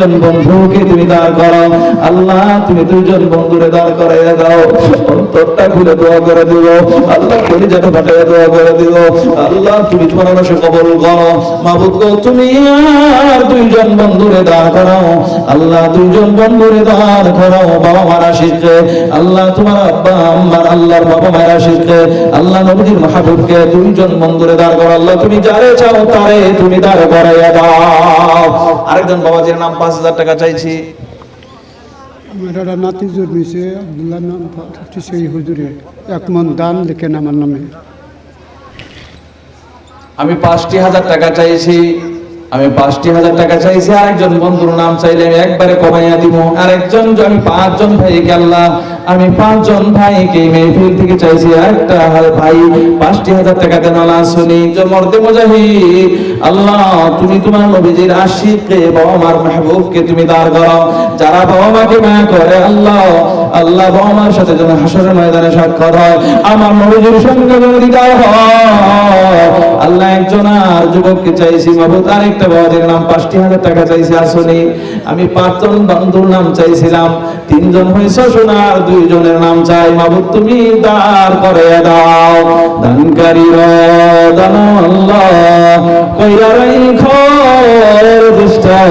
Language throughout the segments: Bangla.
বন্ধুকে তুমি দাঁড় করো। আল্লাহ, তুমি দুজন বন্ধুরে দাঁড় দাও। অন্তরটা খুলে দোয়া করে দিও আল্লাহ দোয়া করে দিও আল্লাহ, তুমি মানুষ কবল করো। মাহবুদ গো, তুমি আর দুইজন বন্ধুরে দাঁড় করো। আল্লাহ, দুইজন বন্ধুরে দাঁড় করো। বাবা মারা শিখে। আল্লাহ, তোমার আব্বা, আম্মার, আল্লাহর বাবা মারা শিখে। আল্লাহ নবীর মাহবুবকে দুইজন বন্ধুরে দাঁড় করো। আল্লাহ, তুমি যারে চাও তারে তুমি দাঁড় করাইয়া দাও। আরেকজন বাবাজির নাম পাঁচ হাজার টাকা চাইছি। আমার একটা নাতি জন্মেছে আবদুল্লাহ নাম সেই হুজুরে। এক মন দান লিখেন আমার নামে। আমি পাঁচটি হাজার টাকা চাইছি আমি পাঁচটি হাজার টাকা চাইছি আরেকজন বন্ধুর নাম চাইলে আমি একবারে কমাইয়া দিব আরেকজন একজন আমি পাঁচজন ভাইকে আল্লাহ আমি পাঁচজন ভাইকে মেহফিল থেকে চাইছি একটা। ভাই, পাঁচটি হাজার টাকা দেন শুনি মর্দে মুজাহিদ, আল্লাহ, তুমি তোমার নবীজির আশিককে, বাবা মার মাহবুবকে তুমি দাঁড় করো যারা বাবা মাকে মায়া করে, আল্লাহ আল্লাহ বাবা মার সাথে যেন হাসরের ময়দানে সাক্ষাৎ হয়, আমার নবীজির সঙ্গে যেন আল্লাহ একজন আর যুবককে চাইছি, মাহবুব, আরেকটা বাবাদের নাম, পাঁচটি হাজার টাকা চাইছি, আসনি আমি পাঁচজন বন্ধুর নাম চাইছিলাম, তিনজন হয়েছে সোনার, দুইজনের নাম চাই, মাহবুব, তুমি দাঁড় করে দাও। দানকারী দান আল্লাহ, কইরা রাইখো দুষ্টার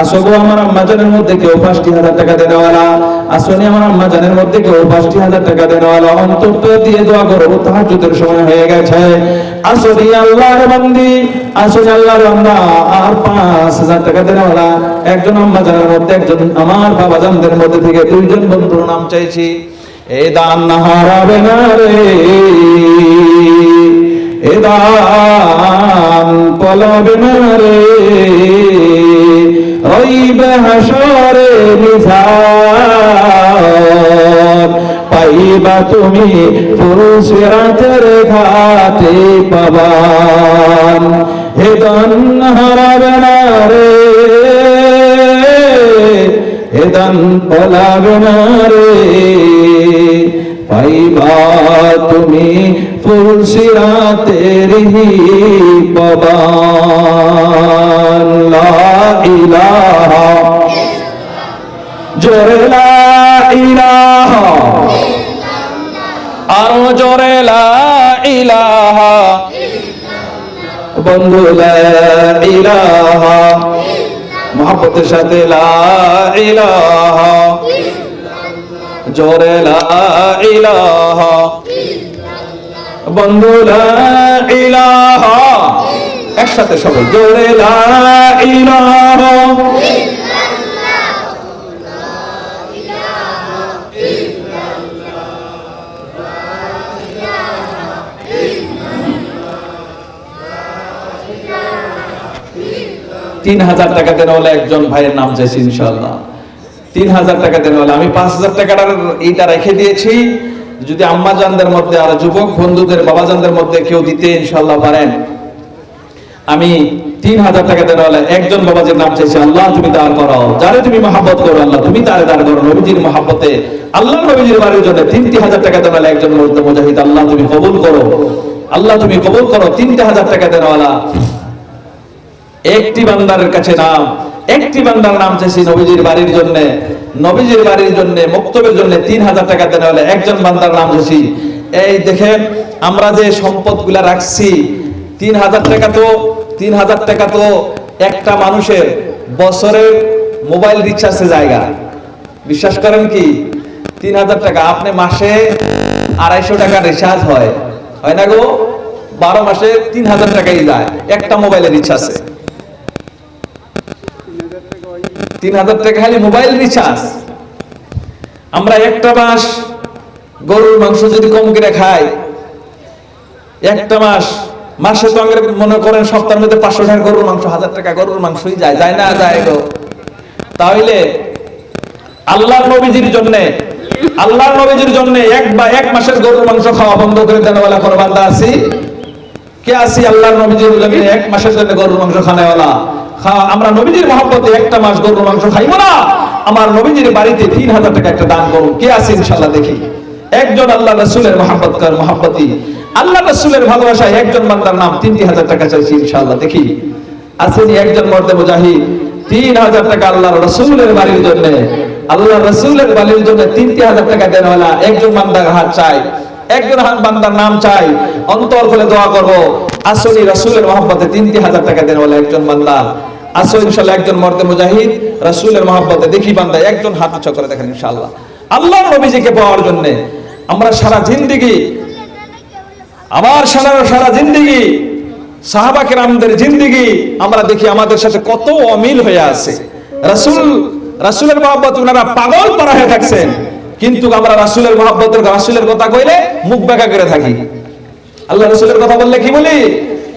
আসব আমার আম্মা জানের মধ্যে কেউ পাঁচটি হাজার টাকা দেনেওয়ালা আসনি আমার আম্মা জানের মধ্যে কেউ পাঁচটি হাজার টাকা দেনেওয়ালা অন্তত দিয়ে করো সময় হয়ে গেছে। আল্লাহর আল্লাহর আর পাঁচ হাজার টাকা একজন আম্মা জানের মধ্যে একজন আমার বাবা জানদের মধ্যে থেকে দুইজন বন্ধুর নাম চাইছি। এ দান না হারাবে না রে। এ দান পলাবে না রে। হইবে হাসরে নিঝার পাইবা তুমি ফুলসিরাতের ঘাটে পাবান। হে দান হারাবে না রে হেদান পলাবে না রে পাইবা তুমি ফুলসিরাতের হি পবান লা ইলাহা। জোরে লা ইলাহা। আরও জোরে লা ইলাহা। বন্ধু লা ইলাহা। সাথে লা ইলাহা। জোরে, লা বন্ধু, লা একসাথে সবাই জোরে, লা তিন হাজার টাকা দেন হলে একজন ভাইয়ের নাম চাইছি ইনশাল্লাহ তিন হাজার টাকা দেন আমি পাঁচ হাজার টাকাটার এইটা রেখে দিয়েছি। যদি আম্মা জানদের মধ্যে আর যুবক বন্ধুদের বাবা জানদের মধ্যে কেউ দিতে ইনশাল্লাহ পারেন। আমি তিন হাজার টাকা দেন একজন বাবাজির নাম চাইছি আল্লাহ, তুমি দাঁড় করো। যারে তুমি মহাব্বত করো, আল্লাহ, তুমি তারে দাঁড় করো। নবীজির মহাব্বতে আল্লাহ নবীজির বাড়ির জন্য তিনটি হাজার টাকা দেন একজন মর্দ মুজাহিদ, আল্লাহ, তুমি কবুল করো। আল্লাহ, তুমি কবুল করো। তিনটে হাজার টাকা দেন একটি বান্দারের কাছে নাম, একটি বান্দার নাম চাইছি নবীজির বাড়ির জন্য, নবীজির বাড়ির জন্য, মক্তবের জন্য তিন হাজার টাকা দেওয়া হলে একজন বান্দার নাম চাইছি এই দেখেন, আমরা যে সম্পদগুলা রাখছি, তিন হাজার টাকা তো, তিন হাজার টাকা তো একটা মানুষের বছরের মোবাইল রিচার্জের জায়গা। বিশ্বাস করেন কি? তিন হাজার টাকা, আপনি মাসে আড়াইশো টাকা রিচার্জ হয়। হয় না গো? বারো মাসে তিন হাজার টাকাই যায়, একটা মোবাইলের রিচার্জে। তিন হাজার টাকা খালি মোবাইল রিচার্জ আমরা একটা মাস গরুর মাংস যদি কম করে খাই, একটা মাস মাসে তো আমাদের মনে করেন সপ্তাহের মধ্যে পাঁচশো টাকা গরুর মাংস, হাজার টাকা গরুর মাংসই যায় যায় না, যায় গো। তাহলে আল্লাহর নবীজির জন্য, আল্লাহর নবীজির জন্য এক বা এক মাসের গরুর মাংস খাওয়া বন্ধ করে দেওয়ালা কোনো বান্দা আছি? কে আছি আল্লাহর নবীজির জন্য এক মাসের জন্য গরুর মাংস খানেওয়ালা আমরা নবীজির মহব্বতে একটা মাস গরুর মাংস খাইবো না। আমার নবীজির বাড়িতে তিন হাজার টাকা একটা দান করুন। কে আছে ইনশাল্লাহ দেখি? একজন আল্লাহ রসুলের মহাব্বত কর মহাব্বতী? আল্লাহ রসুলের ভালোবাসায় একজন বান্দার নাম তিনটি হাজার টাকা চাইছি ইনশাল্লাহ দেখি। আসেনি একজন মর্দে মুজাহিদ তিন হাজার টাকা আল্লাহ রসুলের বাড়ির জন্য। আল্লাহ রসুলের বাড়ির জন্য তিনটি হাজার টাকা দেওয়ালা একজন বান্দার হাত চাই। একজন হাত বান্দার নাম চাই। অন্তর করে দোয়া করব। আসনি রসুলের মহব্বতে তিনটি হাজার টাকা দেওয়ালা একজন বান্দা। আসো ইনশাল্লাহ একজন মর্দে মুজাহিদ, রসুলের মহব্বতে দেখি বান্দা একজন হাত উঁচা করে দেখেন ইনশাল্লাহ আল্লাহ নবীজিকে পাওয়ার জন্য আমরা সারা জিন্দিগি, আমার সারা সারা জিন্দিগি সাহাবা কেরামদের জিন্দিগি আমরা দেখি আমাদের সাথে কত অমিল হয়ে আছে। রাসূল, রাসূলের মহব্বত ওনারা পাগল করা হয়ে থাকছেন, কিন্তু আমরা রাসূলের মহব্বতের, রাসুলের কথা কইলে মুখ বেঁকা করে থাকি। আল্লাহ রাসূলের কথা বললে কি বলি?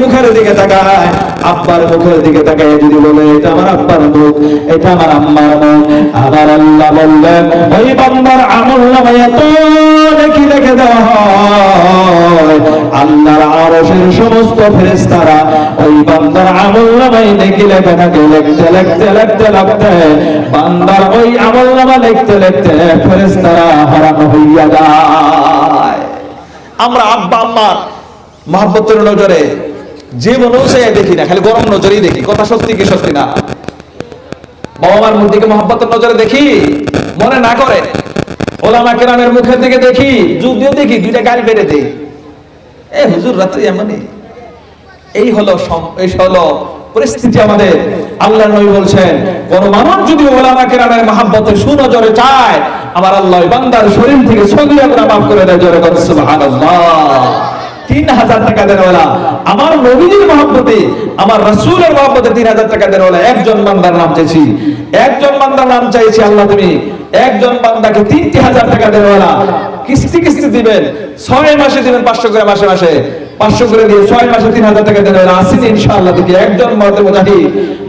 মুখের দিকে তাকায়, আব্বার মুখের দিকে তাকায় যদি বলে, এটা আমার আব্বার মুখ, এটা আমার আম্মার মুখ। আমার আল্লাহ বললেন, ওই বান্দার আমল নামায় এত দেখি দেখে দেওয়া আল্লাহর আরশের সমস্ত ফেরেশতারা ওই বান্দার আমল নামায় দেখি লেখা থাকে, লিখতে লিখতে লিখতে লিখতে। বান্দার ওই আমল নামা লিখতে লিখতে ফেরেশতারা হারাম হইয়া যায়। আমরা আব্বা, আম্মার মহাব্বতের নজরে জীবনও সে দেখি না, খালি গরম নজরেই দেখি, কথা সত্যি কি সত্যি না? বাবা মার মুখ দিকে মহাব্বতের নজরে দেখি, মনে না করে। ওলামা কেরামের মুখের দিকে দেখি যদিও দেখি, দুইটা গাড়ি বেড়ে দেই। এ হুজুর, রাত্রি এমনই। এই হলো এই হলো পরিস্থিতি আমাদের। আল্লাহ নবী বলছেন কোন মানুষ যদি ওলামা কেরামের মহাব্বতে সুনজরে চায়, আমার আল্লাহ বান্দার শরীর থেকে সগিয়া গুনাহ মাফ করে দেয় জোরে করে সুবহানাল্লাহ। তিন হাজার টাকা দেনওয়ালা আমার নবীদের মহাব্বতে, আমার রাসূলের মহাব্বতে তিন হাজার টাকা দেনওয়ালা একজন বান্দার নাম চাইছি। একজন বান্দার নাম চাইছি আল্লাহ তুমি। একজন বান্দাকে তিনটি হাজার টাকা দেনওয়ালা কিস্তি কিস্তি দিবেন, ছয় মাসে দিবেন পাঁচশো করে মাসে মাসে। পাঁচশো করে দিয়ে ছয় মাসে তিন হাজার টাকা দেবেন আসিনি ইনশাআল্লাহ দেখি একজন মর্দে মুজাহি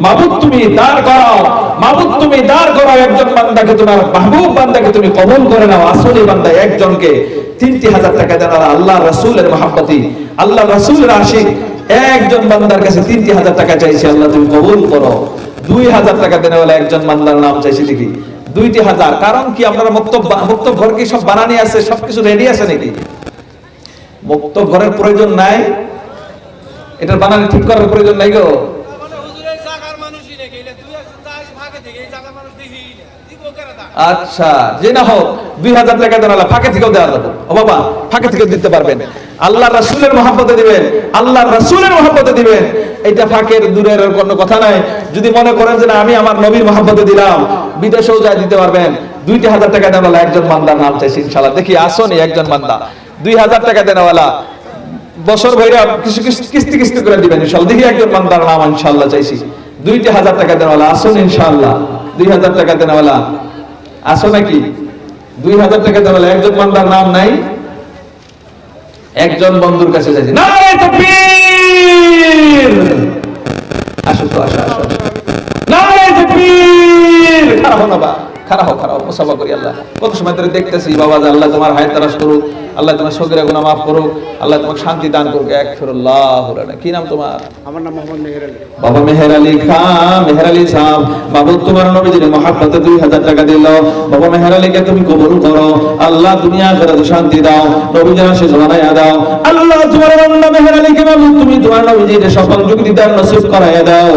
মাবুদ, তুমি দাঁড় করাও। মাবুদ, তুমি দাঁড় করাও। একজন বান্দাকে তোমার মাহবুব বান্দাকে তুমি কবুল করে নাও। আসলি বান্দা একজনকে হাজার টাকা দেন আল্লাহ মহাব্বতি। আল্লাহ আশিক। একজন বান্দার কাছে হাজার টাকা চাইছে। আল্লাহ, তুমি কবুল করো। দুই হাজার টাকা দেনে বলে একজন বান্দার নাম চাইছি দেখি। দুইটি হাজার। কারণ কি আপনারা মুক্ত মুক্ত ঘর কি সব বানানি আছে? সবকিছু রেডি আছে নাকি? মুক্ত ঘরের প্রয়োজন নাই। এটার বানানি ঠিক করার প্রয়োজন নাই গো। এটা আচ্ছা যে না হোক, দুই হাজার টাকা দেন ফাঁকে থেকেও দেওয়া যাবে। ও বাবা, ফাঁকে দিতে পারবেন। আল্লাহ রাসূলের মহাব্বতে দিবেন আল্লাহ রাসূলের মহাব্বতে দিবেন। এটা ফাঁকের, দূরের কোনো কথা নাই। যদি মনে করেন যে না, আমি আমার নবীর মহাব্বতে দিলাম, বিদেশেও যা দিতে পারবেন। দুইটি হাজার টাকা দেওয়ালা একজন বান্দার নাম চাইছি, ইনশাআল্লাহ। দেখি, আসনি একজন বান্দা। দুই হাজার টাকা দেওয়ালা বছর ভৈরা কিছু কিস্তি- কিস্তি করে দিবেন ইনশাআল্লাহ। দেখি একজন বান্দার নাম ইনশাআল্লাহ চাইছি। দুইটি হাজার টাকা দেওয়ালা আসুন ইনশাআল্লাহ। দুই হাজার টাকা দেওয়ালা আসো নাকি? দুই হাজার টাকা দেওয়ালা একজন বান্দার নাম নাই। একজন বন্ধুর কাছে যাইছে তাকবীর! আসো তো, আসো আসো তাকবীর! খারাপ না খারাপ খারাপ মুসাফা করি আল্লাহ। কত সময় ধরে দেখতেছি বাবা যে আল্লাহ তোমার হায়াত তারাস করুক আল্লাহ তোমার সগিরা গুনাহ মাফ করুক আল্লাহ তোমাকে শান্তি দান করুক। এক ফিরুল্লাহ কি নাম তোমার? আমার নাম মোহাম্মদ মেহের আলী। বাবা মেহের আলী খান মেহের আলী সাহেব বাবু তোমার নবীজির মহাব্বতে দুই হাজার টাকা দিল। বাবা মেহের আলীকে তুমি কবুল করো। আল্লাহ দুনিয়া আখিরাতে শান্তি দাও। নবীজির শেষ বানাইয়া দাও। আল্লাহ তোমার বান্দা মেহের আলীকে বাবু তুমি তোমার নবীজির সকল যুক্তি দান নসিব করাইয়া দাও।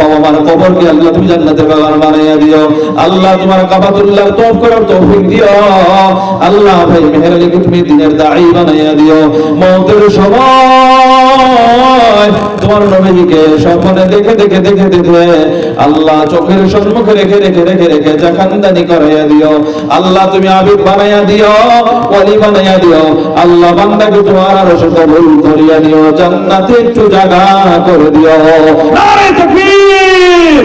বাবা মার কবর কি আল্লাহ তুমি জান্নাতের বাগান বানাইয়া দিও। আল্লাহ তোমার কাবাতুল্লাহ তওফ করার তৌফিক দিও। আল্লাহ ভাই মেহের তুমি দিনের বানাইয়া দিও। মওতের সময় তোমার নবীকে স্বপ্নে দেখে দেখে দেখে দেখে আল্লাহ চোখের সম্মুখে রেখে রেখে রেখে রেখে জাকান্দানি করাইয়া দিও। আল্লাহ তুমি আবিদ বানাইয়া দিও, ওয়ালি বানাইয়া দিও। আল্লাহ বান্দাকে তোমার আরও কবুল করিয়া দিও জান্নাতে একটু জায়গা করে দিও। নারে তাকবীর!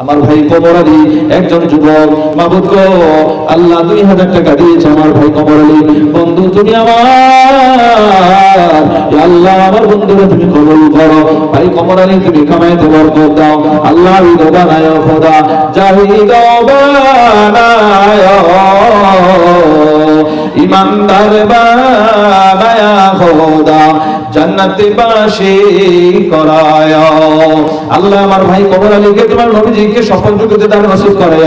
আমার ভাই কমর আলী একজন যুবক, মাবুদ গো, আল্লাহ দুই হাজার টাকা দিয়েছে আমার ভাই কমর আলী বন্ধু, তুমি আমার আল্লাহ, আমার বন্ধুরা তুমি কবুল করো। ভাই কমর আলী তুমি কামাইতে বরকত দাও। আল্লাহ ঈদ বানায় খোদা, জাহিদ বানায় ইমানদার বানায়া খোদা। জান্নাতে বাসে করায়। আল্লাহ আমার ভাই কবর আলীকে তোমার নবীজিকে সফল যুগতে দান নসিব করায়।